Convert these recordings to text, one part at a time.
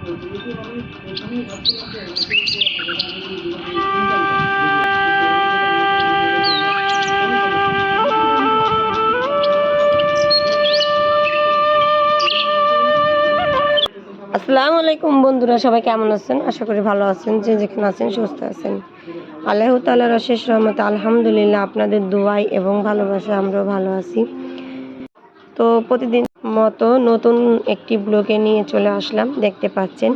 আসসালামু আলাইকুম বন্ধুরা, সবাই কেমন আছেন? আশা করি ভালো আছেন, যে যেখানে আছেন সুস্থ আছেন। আল্লাহ তাল্লাহর শেষ রহমত আলহামদুলিল্লাহ আপনাদের দোয়াই এবং ভালোবাসা আমরাও ভালো আছি। তো প্রতিদিন মতো নতুন একটি ব্লগে নিয়ে চলে আসলাম, দেখতে পাচ্ছেন।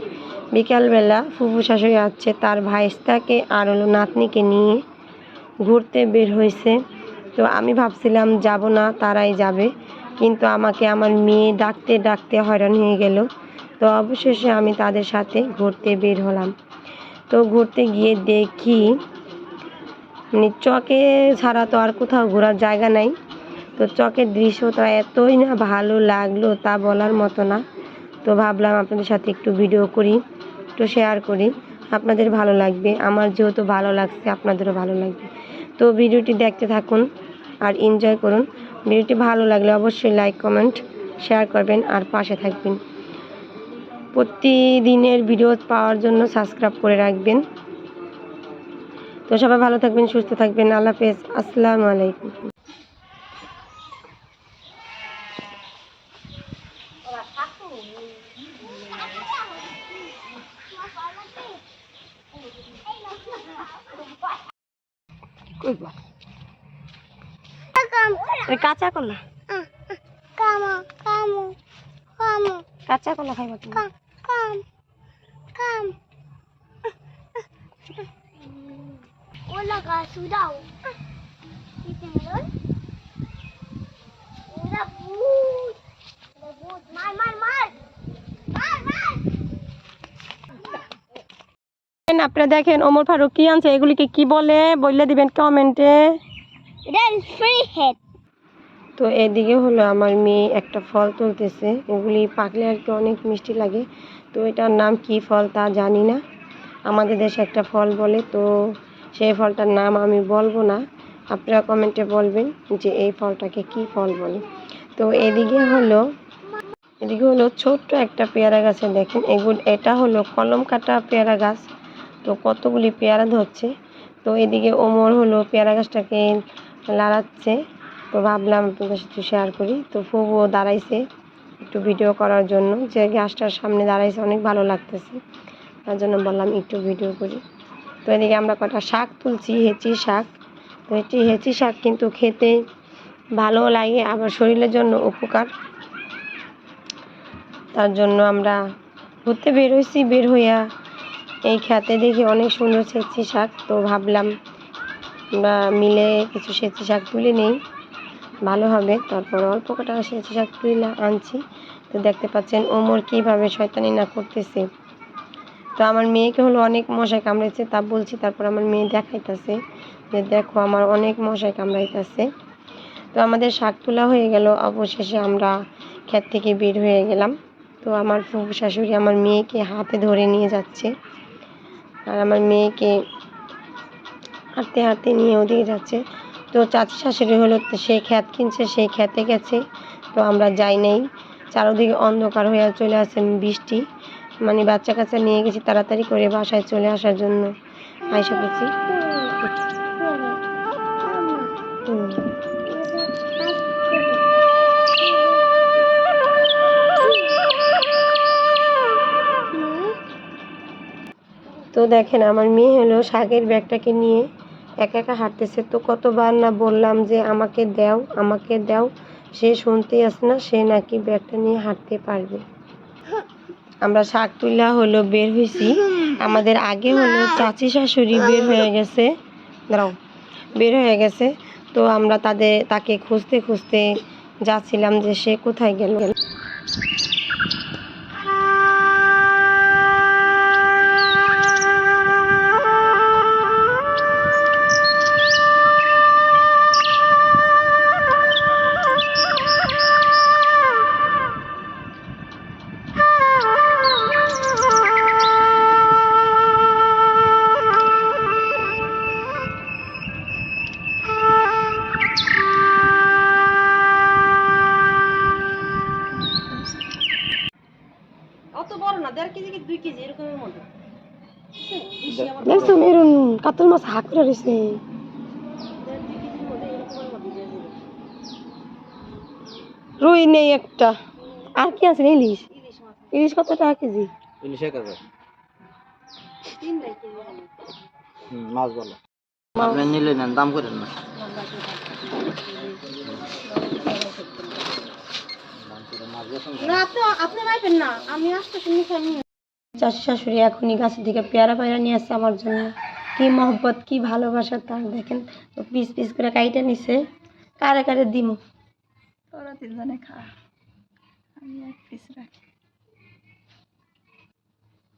বিকালবেলা ফুফু শাশুড়ি আছে তার ভাইস্তাকে আর হলো নাতনিকে নিয়ে ঘুরতে বের হয়েছে। তো আমি ভাবছিলাম যাব না, তারাই যাবে। কিন্তু আমাকে আমার মেয়ে ডাকতে ডাকতে হয়রান হয়ে গেল। তো অবশেষে আমি তাদের সাথে ঘুরতে বের হলাম। তো ঘুরতে গিয়ে দেখি মানে চকে ছাড়া তো আর কোথাও ঘোরার জায়গা নাই। তো চকের দৃশ্যটা এতই না ভালো লাগল তা বলার মতো না। তো ভাবলাম আপনাদের সাথে একটু ভিডিও করি, একটু শেয়ার করি। আপনাদের ভালো লাগবে, আমার যেহেতু ভালো লাগছে, আপনাদেরও ভালো লাগবে। তো ভিডিওটি দেখতে থাকুন আর এনজয় করুন। ভিডিওটি ভালো লাগলে অবশ্যই লাইক কমেন্ট শেয়ার করবেন আর পাশে থাকবেন। প্রতিদিনের ভিডিও পাওয়ার জন্য সাবস্ক্রাইব করে রাখবেন। তো সবাই ভালো থাকবেন, সুস্থ থাকবেন। আল্লাহ হাফেজ। আসসালামু আলাইকুম ওই কাঁচা কলা কাঁচা কলা খাইবা তুমি kam, kam, kam. Wala ka, sudaw. Ito mal. আপনারা দেখেন ওমর ফারুক কি আনছে এগুলিকে কি বলে বললে দিবেন কমেন্টে. তো এদিকে হলো আমার মেয়ে একটা ফল তুলতেছে এগুলি পাকলে আর কি অনেক মিষ্টি লাগে। তো এটার নাম কি ফল তা জানি না। আমাদের দেশে একটা ফল বলে তো সেই ফলটার নাম আমি বলব না। আপনারা কমেন্টে বলবেন যে এই ফলটাকে কি ফল বলে। তো এদিকে হলো এদিকে হলো ছোট্ট একটা পেয়ারা গাছে দেখেন এগুলো এটা হলো কলম কাটা পেয়ারা গাছ। তো কতগুলি পেয়ারা ধরছে। তো এদিকে ওমর হলো পেয়ারা গাছটাকে লাড়াচ্ছে। তো ভাবলাম আপনাদের সাথে শেয়ার করি। তো ফুবুও দাঁড়াইছে একটু ভিডিও করার জন্য। যে গাছটার সামনে দাঁড়াইছে, অনেক ভালো লাগতেছে। তার জন্য বললাম একটু ভিডিও করি। তো এদিকে আমরা কটা শাক তুলছি, হেঁচি শাক। তো এটি হেঁচি শাক কিন্তু খেতে ভালো লাগে, আবার শরীরের জন্য উপকার। তার জন্য আমরা ঘুরতে বের হয়েছি, বের হইয়া এই খেতে দেখি অনেক সুন্দর সেচি শাক, তো ভাবলাম আমরা মিলে কিছু সেচি শাক তুলে নেই। ভালো হবে, তারপর অল্প কটা সেচি শাক তুলে আনছি। তো দেখতে পাচ্ছেন ওমর কীভাবে শয়তানি না করতেছে। তো আমার মেয়েকে হলো অনেক মশাই কামড়াইছে তা বলছি, তারপর আমার মেয়ে দেখাইতেছে যে, দেখো, আমার অনেক মশাই কামড়াইতেছে। তো আমাদের শাক তোলা হয়ে গেল, অবশেষে আমরা ক্ষেত থেকে বের হয়ে গেলাম। তো আমার ফুফু শাশুড়ি আমার মেয়েকে হাতে ধরে নিয়ে যাচ্ছে। আর আমার মেয়েকে হাঁটতে হাঁটতে নিয়ে ওদিকে যাচ্ছে। তো চাচি শাশুড়ি হলো সে খ্যাত কিনছে সেই খ্যাতে গেছে। তো আমরা যাই নাই। চারোদিকে অন্ধকার হয়ে চলে আসে বৃষ্টি। মানে বাচ্চা কাচ্চা নিয়ে গেছি তাড়াতাড়ি করে বাসায় চলে আসার জন্য। আয়সা পড়ছি তো দেখেন, আমার মেয়ে হলো শাকের ব্যাগটাকে নিয়ে একা একা হাঁটতেছে। তো কতবার না বললাম যে, আমাকে দাও আমাকে দাও। সে শুনতেই আসে না, সে নাকি ব্যাগটা নিয়ে হাঁটতে পারবে। আমরা শাক তুলা হলো বের হয়েছি আমাদের আগে হলো চাচি শাশুড়ি বের হয়ে গেছে। দাঁড়াও, বের হয়ে গেছে। তো আমরা তাদের, তাকে খুঁজতে খুঁজতে যাচ্ছিলাম যে সে কোথায় গেল। দেখছ মেরুন কাতল মাছ হা করে রয়েছে। রুই নেই একটা। আর কি আছে ইলিশ? ইলিশ কত টাকা কেজি? ইলিশ এক হাজার মাছ ভালো আপনি নিলে নেন দাম করেন না। চাষি শাশুড়ি এখনই গাছের দিকে পেয়ারা পেয়ারা নিয়ে আসছে আমার জন্য। কি মহব্বত কি ভালোবাসা তার দেখেন পিস পিস করে কাইটা নিছে। কারে কারে দিম? তোরা তিনজনে খা। আমি এক পিস রাখি।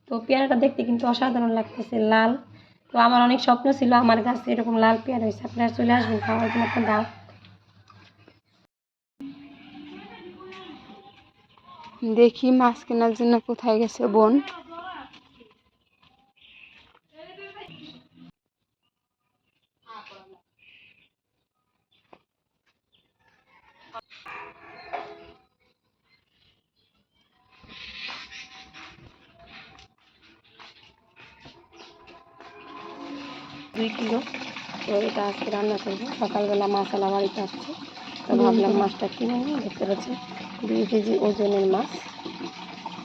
তো পেয়ারাটা দেখতে কিন্তু অসাধারণ লাগতেছে লাল। তো আমার অনেক স্বপ্ন ছিল আমার গাছে এরকম লাল পেয়ারা হয়েছে আপনারা চলে আসবেন খাওয়ার জন্য আপনার দাও। দেখি মাছ কেনার জন্য কোথায় গেছে বোন। দুই কিলো। তো এটা আজকে রান্না করব। সকালবেলা মাছ আলা বাড়িতে আসছে। তো ভাবলাম মাছটা কিনে নিয়ে দেখতে পাচ্ছি দুই কেজি ওজনের মাছ।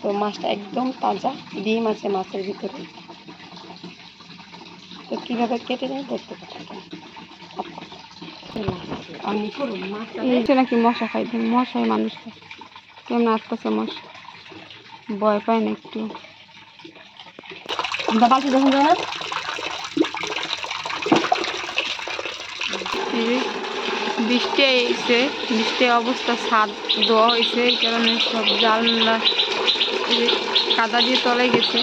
তো মাছটা একদম তাজা ডিম আছে মাছের ভিতরে। তো কীভাবে কেটে নেয় দেখতে পাচ্ছি নাকি মশা খাইতে মশাই মানুষকে কেমন আসতেছে মশা? ভয় পায় না একটু জানা এই যে বৃষ্টি এসে বৃষ্টি অবস্থা ছাদ দেওয়া হয়েছে এই কারণে সব জানলা কাদা দিয়ে তলে গেছে।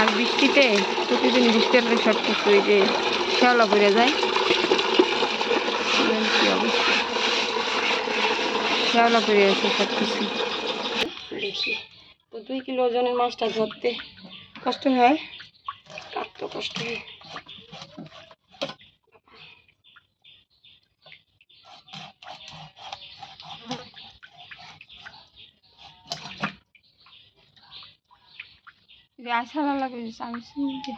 আর বৃষ্টিতে প্রতিদিন বৃষ্টি হলে সব কিছু এই যে শ্যাওলা পড়ে যায়। দেখেন কি অবস্থা? শ্যাওলা পড়ে আছে সব কিছু। তো দুই কিলো ওজনের মাছটা ধরতে কষ্ট হয়? কাটতে কষ্ট হয়? আশা লাগে আমি শুনছি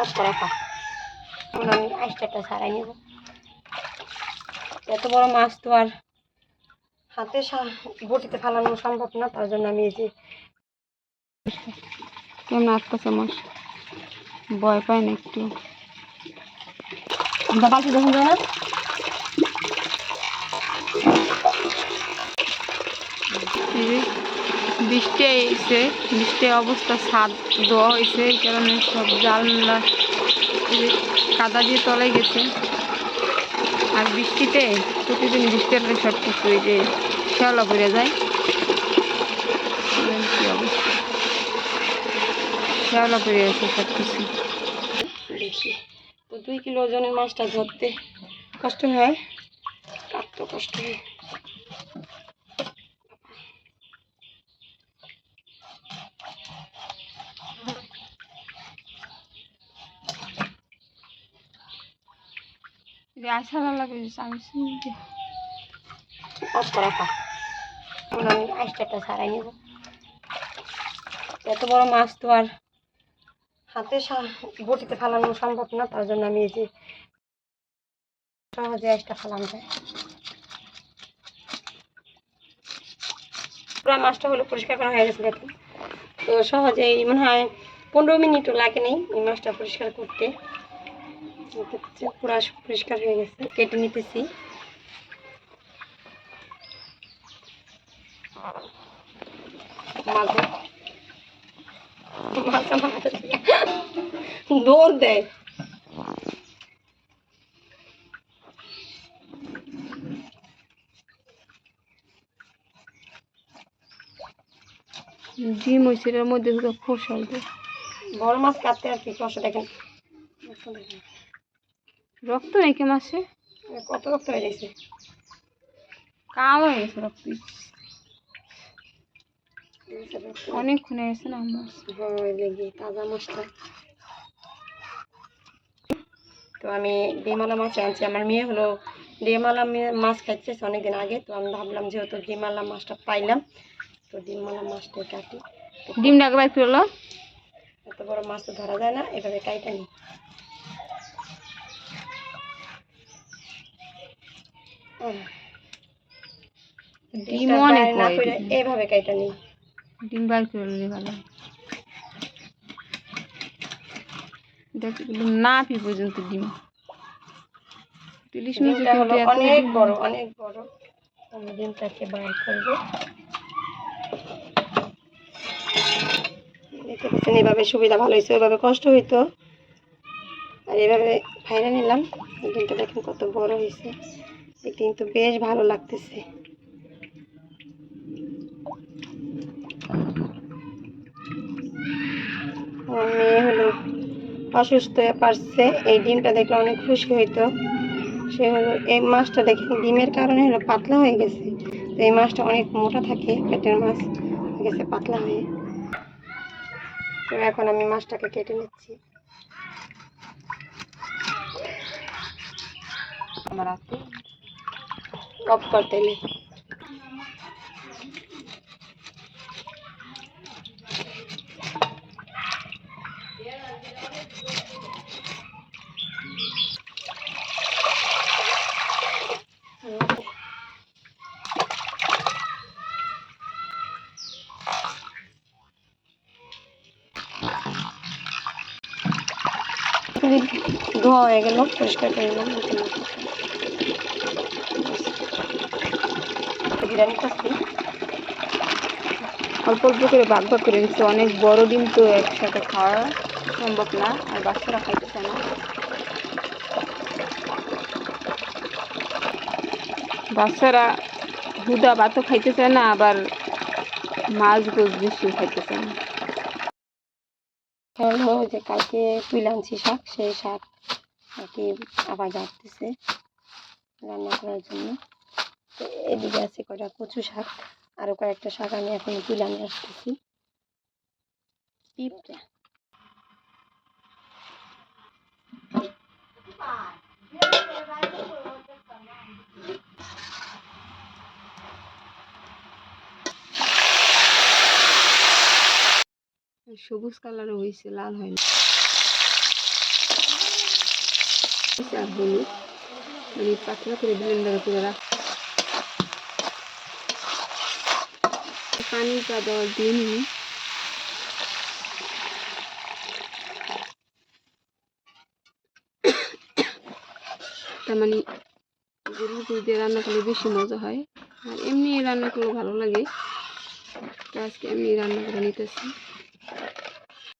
অফ করা খা। এখন আমি আইসটা ছাড়াই নেব। এত বড় মাছ তো আর হাতে বটিতে ফালানো সম্ভব না তার জন্য আমি এই যে কেমন আসতেছে মশা ভয় পায় না একটু। আমরা বাকি যখন জানা এই যে। বৃষ্টি এসে বৃষ্টি অবস্থা ছাদ দেওয়া হয়েছে এই কারণে সব জানলা কাদা দিয়ে তলে গেছে। আর বৃষ্টিতে প্রতিদিন বৃষ্টি হলে সব কিছু এই যে শ্যাওলা পড়ে যায়। কি অবস্থা? শ্যাওলা পড়ে গেছে সব কিছু দুই কিলো ওজনের মাছটা ধরতে কষ্ট হয়? কাটতে কষ্ট হয়। লাগে এত বড় মাছ তো আর হাতে বটিতে ফালানো সম্ভব না তার জন্য আমি এই যে সহজে যায় পুরো মাছটা হলো পরিষ্কার করা হয়ে গেছে তো সহজেই মনে হয় পনেরো মিনিটও লাগে নেই এই মাছটা পরিষ্কার করতে পুরো পরিষ্কার হয়ে গেছে। কেটে নিতেছি। মাঝে দৌড় দেয় ডিম হয়েছে এটার মধ্যে খোসা। বড় মাছ কাটতে আর কি কষ্ট দেখেন। রক্ত নাকি মাসে? কত রক্ত হয়ে গেছে? কাম হয়ে গেছে রক্ত। অনেকক্ষণ হয়ে গেছে না মাছ হয় দেখি তাজা মাছটা। তো আমি ডিমালা মাছ আনছি। আমার মেয়ে হলো ডিমালা মাছ খাইতেছে অনেকদিন আগে। তো আমি ভাবলাম যেহেতু ডিমালা মাছটা পাইলাম তো তো ডিম মালা মাছটা কাটি। ডিমটা বাইর করল এত বড় মাছ তো ধরা যায় না এভাবে কাইটা নি। ডিম অনেক কাইটা নি ডিম। বাইর করলে ভালো। দেখ না পি পর্যন্ত ডিম। ইলিশ মাছ হলো অনেক বড় অনেক বড়। আমি ডিমটাকে বার করব। দেখতে পাচ্ছেন এভাবে সুবিধা ভালো হয়েছে ওইভাবে কষ্ট হইতো। আর এভাবে ফাইনা নিলাম। ডিমটা দেখেন কত বড় হয়েছে। কিন্তু বেশ ভালো লাগতেছে। মেয়ে হলো অসুস্থ হয়ে পারছে। এই ডিমটা দেখলে অনেক খুশি হইতো। সে হলো, এই মাছটা দেখে ডিমের কারণে হলো পাতলা হয়ে গেছে। তো এই মাছটা অনেক মোটা থাকে, পেটের মাছ গেছে পাতলা হয়ে। তো এখন আমি মাছটাকে কেটে নিচ্ছি। আমার হাতে অফ করতে নেই ধোয়া হয়ে গেল পরিষ্কার করে নিলাম বিরিয়ানি খাচ্ছি অল্প অল্প করে ভাগ ভাগ করে দিচ্ছে। অনেক বড় ডিম তো একসাথে খাওয়া সম্ভব না, আর বাচ্চারা খাইতেছে না। বাচ্চারা হুদা ভাতও খাইতেছে না, আবার মাছ গোছ বেশি খাইতেছে না। হলো যে কালকে তুলে আনছি শাক, সেই শাক আবার যাচ্ছে রান্না করার জন্য। তো এদিকে আছে কটা কচু শাক আরও কয়েকটা শাক আমি এখন তুলে নিয়ে আসতেছি। পিঁপড়া। সবুজ কালারও হয়েছে লাল হয়নি আর হলুদ। মানে পাতলা করে ব্লেন্ডারে করে রাখ পানিটা দেওয়ার দিন তার মানে গরুর দুধ দিয়ে রান্না করলে বেশি মজা হয়। আর এমনি রান্না করলে ভালো লাগে। তো আজকে এমনি রান্না করে নিতেছি।